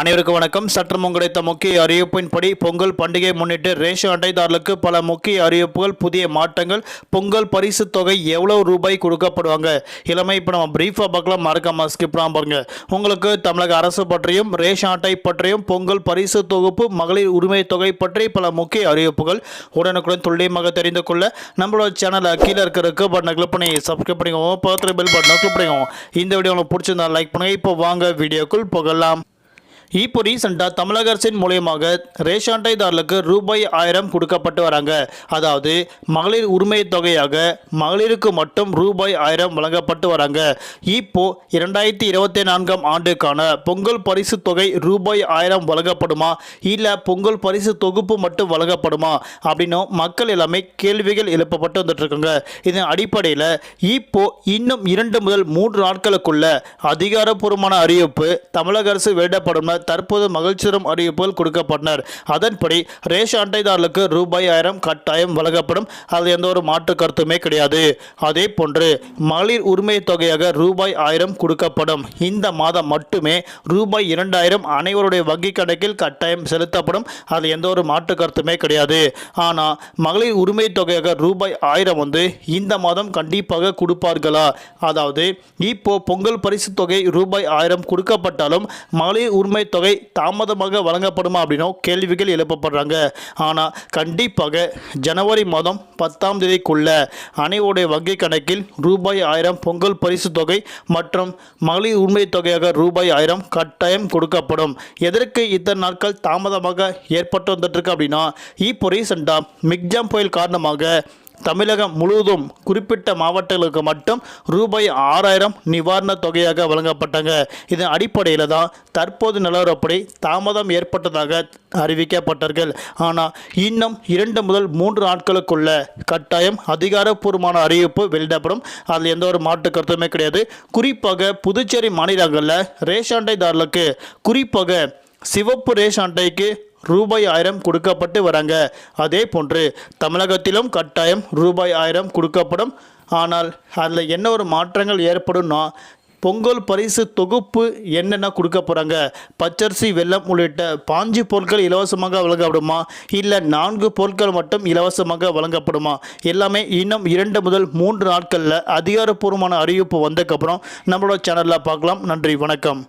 அனைவருக்கும் வணக்கம். சற்றும் கிடைத்த முக்கிய அறிவிப்பின்படி பொங்கல் பண்டிகை முன்னிட்டு ரேஷன் அட்டைதாரர்களுக்கு பல முக்கிய அறிவிப்புகள் புதிய மாற்றங்கள் பொங்கல் பரிசு தொகை எவ்வளவு ரூபாய் கொடுக்கப்படுவாங்க? இளமை இப்போ நம்ம பிரீஃபாக பார்க்கலாம். மறக்காம ஸ்கிப் பாருங்க. உங்களுக்கு தமிழக அரசு பற்றியும் ரேஷன் அட்டை பற்றியும் பொங்கல் பரிசு தொகுப்பு மகளிர் உரிமை தொகை பற்றி பல முக்கிய அறிவிப்புகள் உடனுக்குடன் துல்லியமாக தெரிந்து கொள்ள நம்மளோட சேனலை கீழே இருக்கிற பட்டனை கிளிக் பண்ணி சப்ஸ்கிரைப் பண்ணிக்கோங்க. பக்கத்தில் பெல் பட்டனை கிளிக் பண்ணிக்கோங்க. இந்த வீடியோ உங்களுக்கு பிடிச்சிருந்தா லைக் பண்ணுங்கள் இப்போ வாங்க வீடியோக்குள் போகலாம். இப்போ ரீசெண்டாக தமிழக அரசின் மூலியமாக ரேஷன் அட்டைதாரர்களுக்கு ரூபாய் ஆயிரம் கொடுக்கப்பட்டு வராங்க. அதாவது மகளிர் உரிமை தொகையாக மகளிருக்கு மட்டும் ரூபாய் ஆயிரம் வழங்கப்பட்டு வராங்க. இப்போ இரண்டாயிரத்தி இருபத்தி நான்காம் ஆண்டுக்கான பொங்கல் பரிசு தொகை ரூபாய் ஆயிரம் வழங்கப்படுமா? இல்லை பொங்கல் பரிசு தொகுப்பு மட்டும் வழங்கப்படுமா? அப்படின்னும் மக்கள் எல்லாமே கேள்விகள் எழுப்பப்பட்டு வந்துட்டுருக்காங்க. இதன் அடிப்படையில் இப்போ இன்னும் இரண்டு முதல் மூன்று நாட்களுக்குள்ள அதிகாரப்பூர்வமான அறிவிப்பு தமிழக அரசு வெளியிடப்படும் தற்போது மகிழ்ச்சிதரும் அறிவிப்புகள் கொடுக்கப்பட்டனர். அதன்படி ரேஷன் அட்டைதாரர்களுக்கு ரூபாய் ஆயிரம் கட்டாயம் வழங்கப்படும். அது எந்த ஒரு மாற்று கருத்துமே கிடையாது. அதே போன்று மகளிர் உரிமை தொகையாக ரூபாய் ஆயிரம் கொடுக்கப்படும். இந்த மாதம் மட்டுமே ரூபாய் இரண்டாயிரம் அனைவருடைய வங்கி கணக்கில் கட்டாயம் செலுத்தப்படும். அது எந்த ஒரு மாற்று கருத்துமே கிடையாது. ஆனால் மகளிர் உரிமை தொகையாக ரூபாய் ஆயிரம் வந்து இந்த மாதம் கண்டிப்பாக கொடுப்பார்களா? அதாவது இப்போ பொங்கல் பரிசு தொகை ரூபாய் ஆயிரம் கொடுக்கப்பட்டாலும் மகளிர் உரிமை தொகை தாமதமாக வழங்கப்படுமா அப்படின்னும் கேள்விகள் எழுப்பப்படுறாங்க. ஆனால் கண்டிப்பாக ஜனவரி மாதம் பத்தாம் தேதிக்குள்ள அனைவருடைய வங்கி கணக்கில் ரூபாய் ஆயிரம் பொங்கல் பரிசு தொகை மற்றும் மகளிர் உண்மைத் தொகையாக ரூபாய் ஆயிரம் கட்டாயம் கொடுக்கப்படும். எதற்கு இத்தனை நாட்கள் தாமதமாக ஏற்பட்டு வந்துட்டுருக்கு அப்படின்னா இப்போ ரீசெண்டாக மிக்ஜாம் புயல் காரணமாக தமிழகம் முழுவதும் குறிப்பிட்ட மாவட்டங்களுக்கு மட்டும் ரூபாய் ஆறாயிரம் நிவாரணத் தொகையாக வழங்கப்பட்டாங்க. இதன் அடிப்படையில் தான் தற்போது நிலவரப்படி தாமதம் ஏற்பட்டதாக அறிவிக்கப்பட்டார்கள் ஆனால் இன்னும் இரண்டு முதல் மூன்று நாட்களுக்குள்ள கட்டாயம் அதிகாரப்பூர்வமான அறிவிப்பு வெளியிடப்படும். அதில் எந்த ஒரு மாற்று கருத்துமே கிடையாது. குறிப்பாக புதுச்சேரி மாநிலங்களில் ரேஷன் அட்டைதாரர்களுக்கு குறிப்பாக சிவப்பு ரேஷன் அட்டைக்கு ரூபாய் ஆயிரம் கொடுக்கப்பட்டு வராங்க. அதே போன்று தமிழகத்திலும் கட்டாயம் ரூபாய் ஆயிரம் கொடுக்கப்படும். ஆனால் அதில் என்ன ஒரு மாற்றங்கள் ஏற்படும்னா பொங்கல் பரிசு தொகுப்பு என்னென்ன கொடுக்க போகிறாங்க பச்சரிசி வெல்லம் உள்ளிட்ட பாஞ்சு பொருட்கள் இலவசமாக வழங்கப்படுமா? இல்லை நான்கு பொருட்கள் மட்டும் இலவசமாக வழங்கப்படுமா? எல்லாமே இன்னும் இரண்டு முதல் மூன்று நாட்களில் அதிகாரப்பூர்வமான அறிவிப்பு வந்ததுக்கப்புறம் நம்மளோட சேனலில் பார்க்கலாம். நன்றி வணக்கம்.